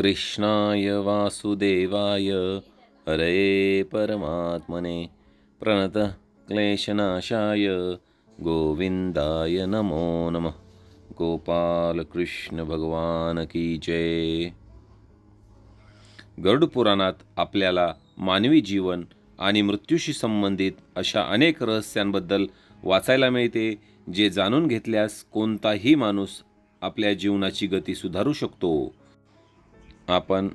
कृष्णाय वासुदेवाय। हरे परमात्मने। प्रणत क्लेशनाशाय। गोविंदाय नमो नमः। गोपालकृष्ण भगवान की जय। गरुड पुराणात आपल्याला मानवी जीवन आणि मृत्यूशी संबंधित अशा अनेक रहस्यांबद्दल वाचायला मिळते जे जाणून घेतल्यास कोणताही माणूस आपल्या जीवनाची गती सुधारू शकतो. आपण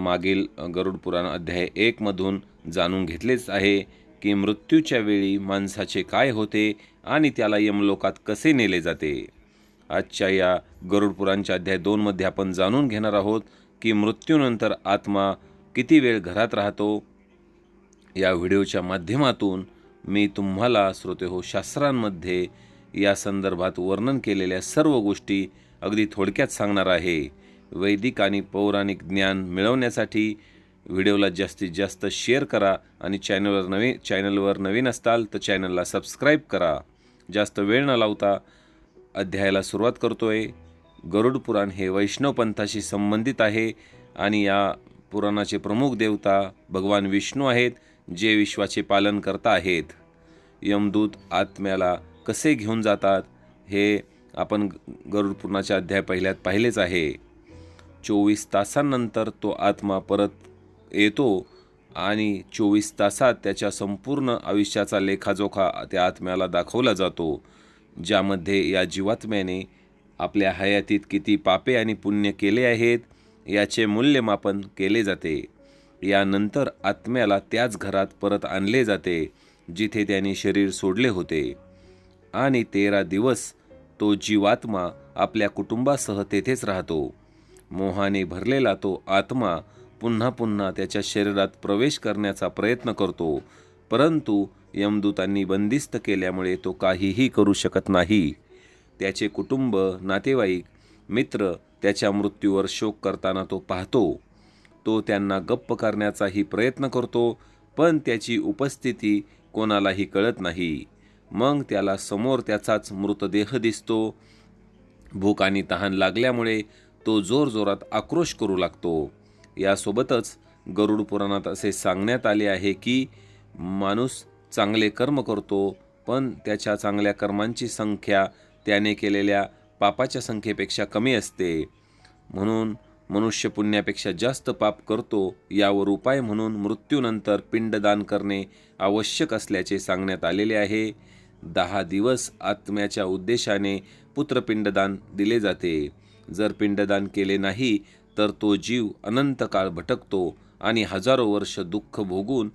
मागील गरुड पुराण अध्याय एकमधून जाणून घेतलेच आहे की मृत्यूच्या वेळी माणसाचे काय होते आणि त्याला यमलोकात कसे नेले जाते. आजच्या या गरुड पुराणच्या अध्याय दोनमध्ये आपण जाणून घेणार आहोत की मृत्यूनंतर आत्मा किती वेळ घरात राहतो. या व्हिडिओच्या माध्यमातून मी तुम्हाला श्रोते हो शास्त्रांमध्ये या संदर्भात वर्णन केलेल्या सर्व गोष्टी अगदी थोडक्यात सांगणार आहे. वैदिक आणि पौराणिक ज्ञान मिळवण्यासाठी व्हिडिओला जास्तीत जास्त शेअर करा आणि चॅनलवर नवीन चॅनलवर नवीन असताल तर चॅनलला सबस्क्राईब करा. जास्त वेळ न लावता अध्यायाला सुरुवात करतोय. गरुड पुराण हे वैष्णव पंथाशी संबंधित आहे आणि या पुराणाचे प्रमुख देवता भगवान विष्णू आहेत जे विश्वाचे पालन करता आहेत. यमदूत आत्म्याला कसे घेऊन जातात हे आपण गरुड पुराणाच्या अध्याय पहिल्यात पाहिलेच आहे. चोवीस तासांनंतर तो आत्मा परत येतो आणि चोवीस तासात त्याच्या संपूर्ण आयुष्याचा लेखाजोखा त्या आत्म्याला दाखवला जातो ज्यामध्ये या जीवात्म्याने आपल्या हयातीत किती पापे आणि पुण्य केले आहेत याचे मूल्यमापन केले जाते. यानंतर आत्म्याला त्याच घरात परत आणले जाते जिथे त्याने शरीर सोडले होते. आणि तेरा दिवस तो जीवात्मा आपल्या कुटुंबासह तेथेच राहतो. मोहाने भरलेला तो आत्मा पुन्हा पुन्हा त्याच्या शरीरात प्रवेश करण्याचा प्रयत्न करतो. परंतु यमदूतांनी बंदिस्त केल्यामुळे तो काहीही करू शकत नाही. त्याचे कुटुंब नातेवाईक मित्र त्याच्या मृत्यूवर शोक करताना तो पाहतो. तो त्यांना गप्प करण्याचाही प्रयत्न करतो पण त्याची उपस्थिती कोणालाही कळत नाही. मग त्याला समोर त्याचाच मृतदेह दिसतो. भूक आणि तहान लागल्यामुळे तो जोरजोरात आक्रोश करू लागतो. यासोबतच गरुड पुराणात असे सांगण्यात आले आहे की माणूस चांगले कर्म करतो पण त्याच्या चांगल्या कर्मांची संख्या त्याने केलेल्या पापाच्या संख्येपेक्षा कमी असते. म्हणून मनुष्य पुण्यापेक्षा जास्त पाप करतो यावर उपाय म्हणून मृत्यूनंतर पिंडदान करणे आवश्यक असल्याचे सांगण्यात आलेले आहे. दहा दिवस आत्म्याच्या उद्देशाने पुत्रपिंडदान दिले जाते. जर पिंडदान केले नाही तर तो जीव अनंत काळ भटकतो आणि हजारो वर्ष दुःख भोगून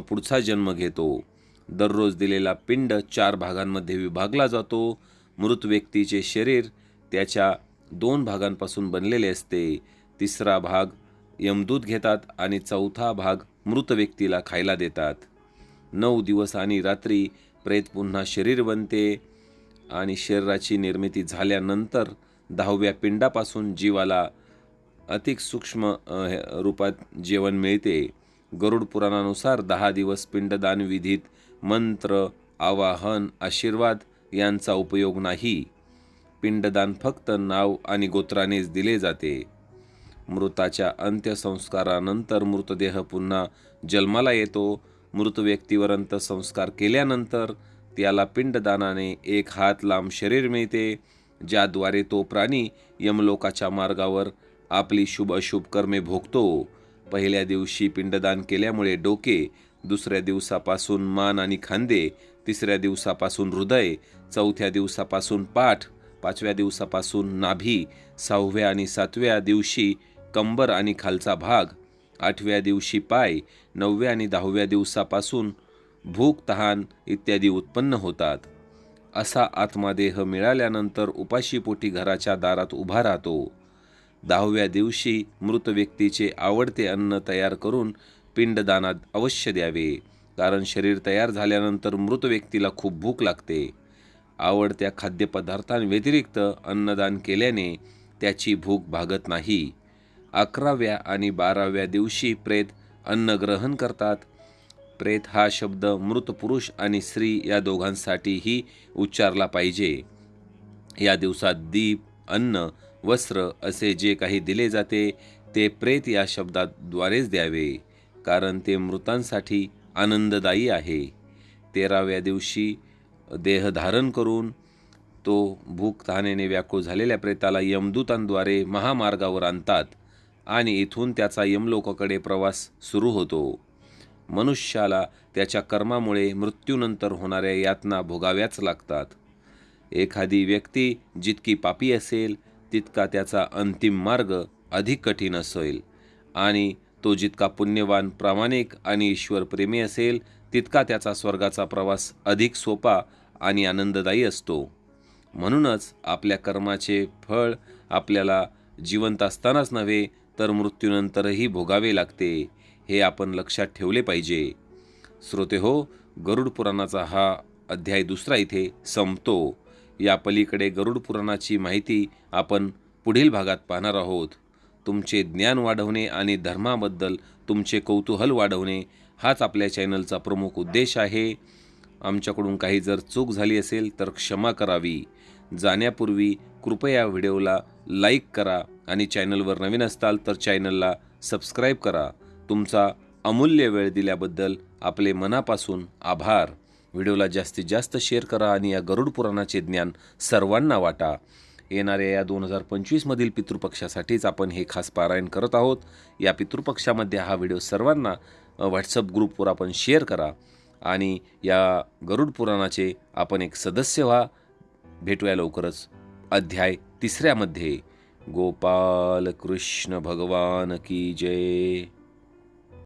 पुढचा जन्म घेतो. दररोज दिलेला पिंड चार भागांमध्ये विभागला जातो. मृत व्यक्तीचे शरीर त्याच्या दोन भागांपासून बनलेले असते. तिसरा भाग यमदूत घेतात आणि चौथा भाग मृत व्यक्तीला खायला देतात. नऊ दिवस आणि रात्री प्रेत पुन्हा शरीर बनते आणि शरीराची निर्मिती झाल्यानंतर दहाव्या पिंडापासून जीवाला अधिक सूक्ष्म हे- रूपात जेवण मिळते. गरुड पुराणानुसार दहा दिवस पिंडदान विधीत मंत्र आवाहन आशीर्वाद यांचा उपयोग नाही. पिंडदान फक्त नाव आणि गोत्रानेच दिले जाते. मृताच्या अंत्यसंस्कारानंतर मृतदेह पुन्हा जन्माला येतो. मृत व्यक्तीवर अंत्यसंस्कार केल्यानंतर त्याला पिंडदानाने एक हात लांब शरीर मिळते. ज्याद्वारे तो प्राणी यमलोकाच्या मार्गावर आपली शुभ अशुभ कर्मे भोगतो. पहिल्या दिवशी पिंडदान केल्यामुळे डोके दुसऱ्या दिवसापासून मान आणि खांदे तिसऱ्या दिवसापासून हृदय चौथ्या दिवसापासून पाठ पाचव्या दिवसापासून नाभी सहाव्या आणि सातव्या दिवशी कंबर आणि खालचा भाग आठव्या दिवशी पाय नवव्या आणि दहाव्या दिवसापासून भूक तहान इत्यादी उत्पन्न होतात. असा आत्मादेह मिळाल्यानंतर उपाशीपोटी घराच्या दारात उभा राहतो. दहाव्या दिवशी मृत व्यक्तीचे आवडते अन्न तयार करून पिंडदानात अवश्य द्यावे कारण शरीर तयार झाल्यानंतर मृत व्यक्तीला खूप भूक लागते. आवडत्या खाद्यपदार्थांव्यतिरिक्त अन्नदान केल्याने त्याची भूक भागत नाही. अकराव्या आणि बाराव्या दिवशी प्रेत अन्न ग्रहण करतात. प्रेत हा शब्द मृत पुरुष आणि स्त्री या दोघांसाठीही उच्चारला पाहिजे. या दिवसात दीप अन्न वस्त्र असे जे काही दिले जाते ते प्रेत या शब्दाद्वारेच द्यावे कारण ते मृतांसाठी आनंददायी आहे. तेराव्या दिवशी देह धारण करून तो भूक तहानेने व्याकुळ झालेल्या प्रेताला यमदूतांद्वारे महामार्गावर आणतात आणि इथून त्याचा यमलोकाकडे प्रवास सुरू होतो. मनुष्याला त्याच्या कर्मामुळे मृत्यूनंतर होणाऱ्या यातना भोगाव्याच लागतात. एखादी व्यक्ती जितकी पापी असेल तितका त्याचा अंतिम मार्ग अधिक कठीण असेल आणि तो जितका पुण्यवान प्रामाणिक आणि ईश्वरप्रेमी असेल तितका त्याचा स्वर्गाचा प्रवास अधिक सोपा आणि आनंददायी असतो. म्हणूनच आपल्या कर्माचे फळ आपल्याला जिवंत असतानाच नव्हे तर मृत्यूनंतरही भोगावे लागते. हे आपण लक्षात ठेवले पाहिजे. श्रोते हो गरुड पुराणाचा हा अध्याय दुसरा इथे संपतो. या पलीकडे गरुड पुराणाची माहिती आपण पुढील भागात पाहणार आहोत. तुमचे ज्ञान वाढवणे आणि धर्माबद्दल तुमचे कौतूहल वाढवणे हाच आपल्या चॅनलचा प्रमुख उद्देश आहे. आमच्याकडून काही जर चूक झाली असेल तर क्षमा करावी. जाण्यापूर्वी कृपया व्हिडिओला लाईक करा आणि चॅनलवर नवीन असताल तर चॅनलला सबस्क्राईब करा. तुमचा अमूल्य वेळ दिल्याबद्दल आपले मनापासून आभार. व्हिडिओला जास्तीत जास्त शेअर करा आणि या गरुड पुराणाचे ज्ञान सर्वांना वाटा. येणाऱ्या या दोन हजार पंचवीसमधील पितृपक्षासाठीच आपण हे खास पारायण करत आहोत. या पितृपक्षामध्ये हा व्हिडिओ सर्वांना व्हॉट्सअप ग्रुपवर आपण शेअर करा आणि या गरुड पुराणाचे आपण एक सदस्य व्हा. भेटूया लवकरच अध्याय तिसऱ्यामध्ये. गोपाल कृष्ण भगवान की जय.